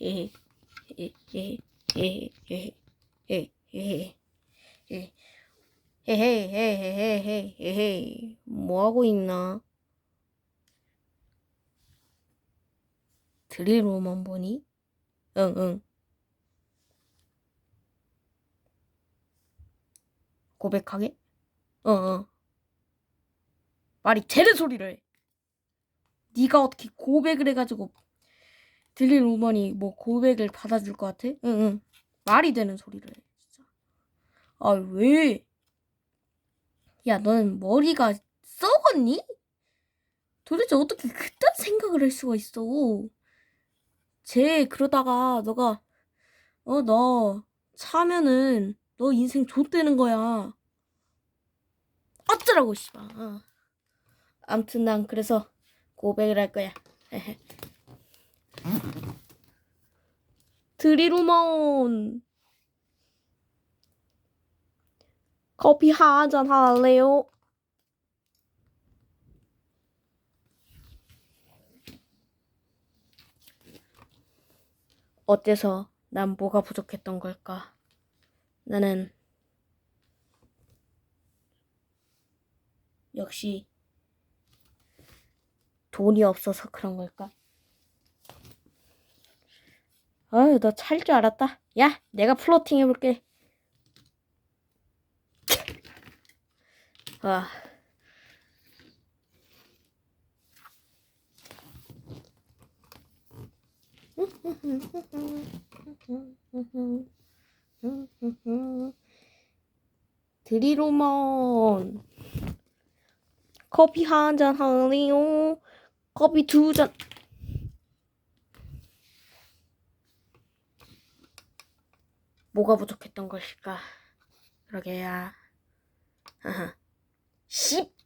헤헤 헤헤 헤헤 헤헤 헤헤 헤헤 헤헤헤헤헤헤 헤헤 뭐 하고 있나? 드릴로만 보니? 응, 응. 고백하게? 어, 어. 말이 제대 소리를 해. 네가 어떻게 고백을 해가지고 들릴 우먼이 뭐 고백을 받아줄 것 같아? 응, 응. 말이 되는 소리를 해, 진짜. 아, 왜? 야, 너는 머리가 썩었니? 도대체 어떻게 그딴 생각을 할 수가 있어? 쟤 그러다가 너가 어, 너 차면은 너 인생 좆되는 거야. 어쩌라고 씨발. 어. 암튼 난 그래서 고백을 할 거야. 드리루먼 커피 한잔 할래요? 어때서 난 뭐가 부족했던 걸까? 나는 역시 돈이 없어서 그런 걸까? 아유, 너찰 줄 알았다. 야, 내가 플로팅 해볼게. 아. 드리로먼 커피 한잔 할래요? 커피 두 잔. 뭐가 부족했던 것일까? 그러게야. 씹!